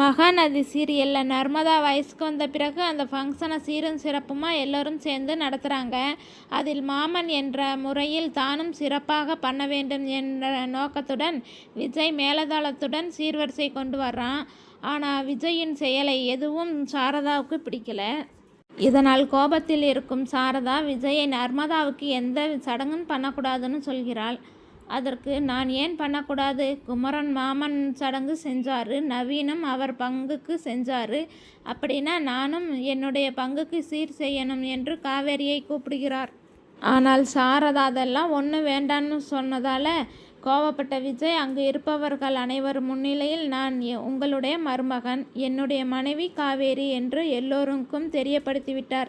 மகாநதி சீரியலில். நர்மதா வயசுக்கு வந்த பிறகு அந்த ஃபங்க்ஷனை சீரும் சிறப்புமாக எல்லோரும் சேர்ந்து நடத்துகிறாங்க அதில் மாமன் என்ற முறையில் தானும் சிறப்பாக பண்ண வேண்டும் என்ற நோக்கத்துடன் விஜய் மேலதாளத்துடன் சீர்வரிசை கொண்டு வர்றான். ஆனால் விஜயின் செயலை எதுவும் சாரதாவுக்கு பிடிக்கல. இதனால் கோபத்தில் இருக்கும் சாரதா விஜயை நர்மதாவுக்கு எந்த சடங்கும் பண்ணக்கூடாதுன்னு சொல்கிறாள். அதற்கு நான் ஏன் பண்ணக்கூடாது? குமரன் மாமன் சடங்கு செஞ்சார் நவீனும் அவர் பங்குக்கு செஞ்சார். அப்படின்னா நானும் என்னுடைய பங்குக்கு சீர் செய்யணும் என்று காவேரியை கூப்பிடுகிறார். ஆனால் சாரதா அதெல்லாம் ஒன்றும் வேண்டான்னு சொன்னதால் கோவப்பட்ட விஜய் அங்கு இருப்பவர்கள் அனைவர் முன்னிலையில் நான் எ- உங்களுடைய மருமகன் என்னுடைய மனைவி காவேரி என்று எல்லோருக்கும் தெரியப்படுத்திவிட்டார்.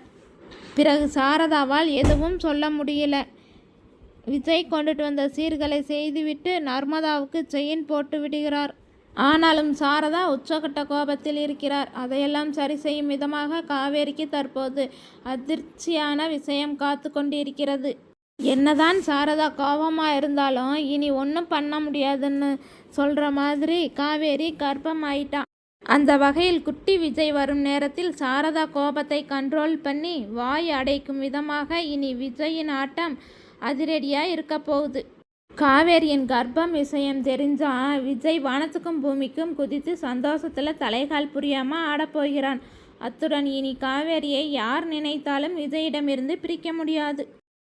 பிறகு சாரதாவால் எதுவும் சொல்ல முடியல. விஜய் கொண்டுட்டு வந்த சீர்களை செய்துவிட்டு நர்மதாவுக்கு செயின் போட்டு விடுகிறார். ஆனாலும் சாரதா உச்சகட்ட கோபத்தில் இருக்கிறார். அதையெல்லாம் சரி செய்யும் விதமாக காவேரிக்கு தற்போது அதிர்ச்சியான விஷயம் காத்து கொண்டிருக்கிறது. என்னதான் சாரதா கோபமாக இருந்தாலும் இனி ஒன்றும் பண்ண முடியாதுன்னு சொல்கிற மாதிரி காவேரி கர்ப்பம் ஆயிட்டான் அந்த வகையில் குட்டி விஜய் வரும் நேரத்தில் சாரதா கோபத்தை கண்ட்ரோல் பண்ணி வாய் அடைக்கும் விதமாக இனி விஜயின் ஆட்டம் அதிரடியாக இருக்க போகுது. காவேரியின் கர்ப்பம் விஷயம் தெரிஞ்சா விஜய் வானத்துக்கும் பூமிக்கும் குதித்து சந்தோஷத்தில் தலைகால் புரியாமல் ஆடப்போகிறான் அத்துடன் இனி காவேரியை யார் நினைத்தாலும் விஜயிடமிருந்து பிரிக்க முடியாது.